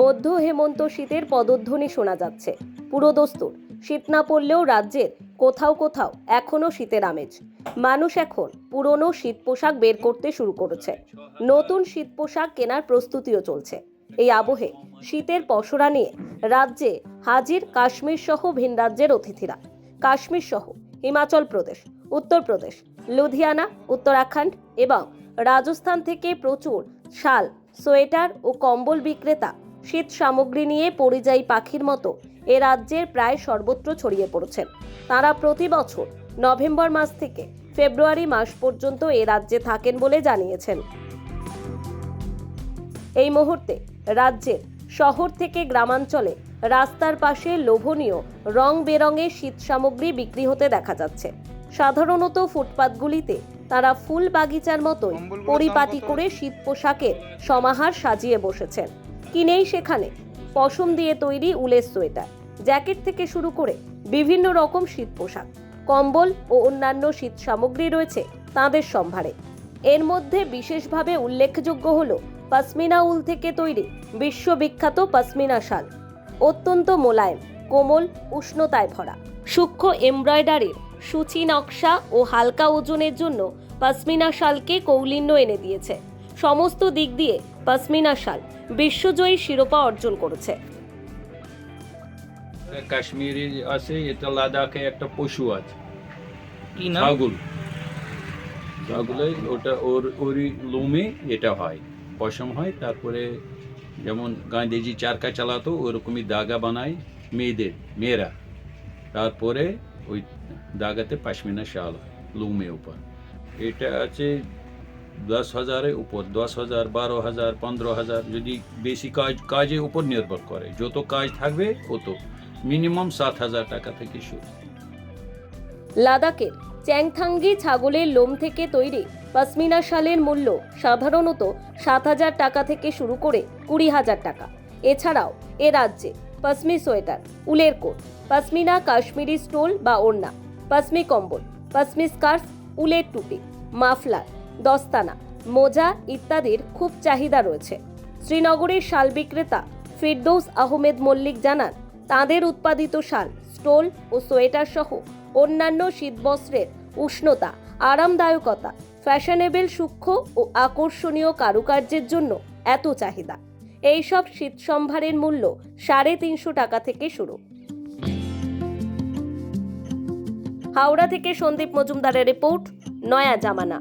মধ্য হেমন্ত শীতের পদধ্বনি শোনা যাচ্ছে। পুরোদস্তুর শীত না পড়লেও রাজ্যের কোথাও কোথাও এখনও শীতের আমেজ। মানুষ এখন পুরনো শীত পোশাক বের করতে শুরু করেছে। নতুন শীত পোশাক কেনার প্রস্তুতিও চলছে। এই আবহে শীতের পসরা নিয়ে রাজ্যে হাজির কাশ্মীর সহ ভিন রাজ্যের অতিথিরা। কাশ্মীর সহ হিমাচল প্রদেশ, উত্তরপ্রদেশ, লুধিয়ানা, উত্তরাখণ্ড এবং রাজস্থান থেকে প্রচুর শাল, সোয়েটার ও কম্বল বিক্রেতা শীত সামগ্রী নিয়ে পরিযায়ী পাখির মতো এ রাজ্যের প্রায় সর্বত্র ছড়িয়ে পড়েছেন তারা প্রতি বছর নভেম্বর মাস থেকে ফেব্রুয়ারি মাস পর্যন্ত এ রাজ্যে থাকেন বলে জানিয়েছেন। এই মুহূর্তে রাজ্যের শহর থেকে গ্রামাঞ্চলে রাস্তার পাশে লোভনীয় রং বেরঙের শীত সামগ্রী বিক্রি হতে দেখা যাচ্ছে। সাধারণত ফুটপাতগুলিতে তারা ফুল বাগিচার মতোই পরিপাটি করে শীত পোশাকের সমাহার সাজিয়ে বসেছেন। কিনেই সেখানে? পশম দিয়ে তৈরি উলের সোয়েটার, জ্যাকেট থেকে শুরু করে বিভিন্ন রকম শীত পোশাক কম্বল ও অন্যান্য শীত সামগ্রী রয়েছে তাদের সম্ভারে। এর মধ্যে বিশেষভাবে উল্লেখযোগ্য হল পশমিনা উল থেকে তৈরি বিশ্ববিখ্যাত পশমিনা শাল। অত্যন্ত মোলায়েম, কোমল, উষ্ণতায় ভরা। সূক্ষ্ম এমব্রয়ডারির সূচি নকশা ও হালকা ওজনের জন্য পশমিনা শালকে কৌলিন্য এনে দিয়েছে। সমস্ত দিক দিয়ে পশমিনা শাল বিশ্বজয়ী শিরোপা অর্জন করেছে। কাশ্মীরি আছে এটা লাদাখে একটা পশু আছে। কি নাম? ছাগল ছাগলে ওটা ওর ওরই লোমে এটা হয় পশম হয় তারপরে যেমন গান্ধীজি চারকা চালাতো ওরকমই দাগা বানায় মেয়েদের মেয়েরা। তারপরে ওই দাগাতে পাশমিনা শাল লুমে উপর এটা আছে দশ হাজারের উপর, দশ হাজার, বারো হাজার, পনেরো হাজার, যদি বেশি কাজ, কাজের উপর নির্ভর করে। যত কাজ থাকবে তত মিনিমাম সাত হাজার টাকা থেকে শুরু। লাদাখের চ্যাংথাঙ্গি ছাগলের লোম থেকে তৈরি পশমিনা শালের মূল্য সাধারণত সাত হাজার টাকা থেকে শুরু করে কুড়ি হাজার টাকা। এছাড়াও এ রাজ্যে পশমি সোয়েটার, উলের কোট, পশমিনা কাশ্মীরি স্টোল বা ওড়না, পশমি কম্বল, পশমি স্কার্ফ, উলের টুপি, মাফলার দস্তানা, মোজা ইত্যাদির খুব চাহিদা রয়েছে। শ্রীনগরের শাল বিক্রেতা ফিরদৌস আহমেদ মল্লিক জানান, তাদের উৎপাদিত শাল, স্টোল ও সোয়েটার সহ অন্যান্য শীতবস্ত্রের উষ্ণতা, আরামদায়কতা, ফ্যাশনেবল সূক্ষ্ম ও আকর্ষণীয় কারুকার্যের জন্য এত চাহিদা। এইসব শীত সম্ভারের মূল্য সাড়ে তিনশো টাকা থেকে শুরু। হাওড়া থেকে সন্দীপ মজুমদারের রিপোর্ট, নয়া জামানা।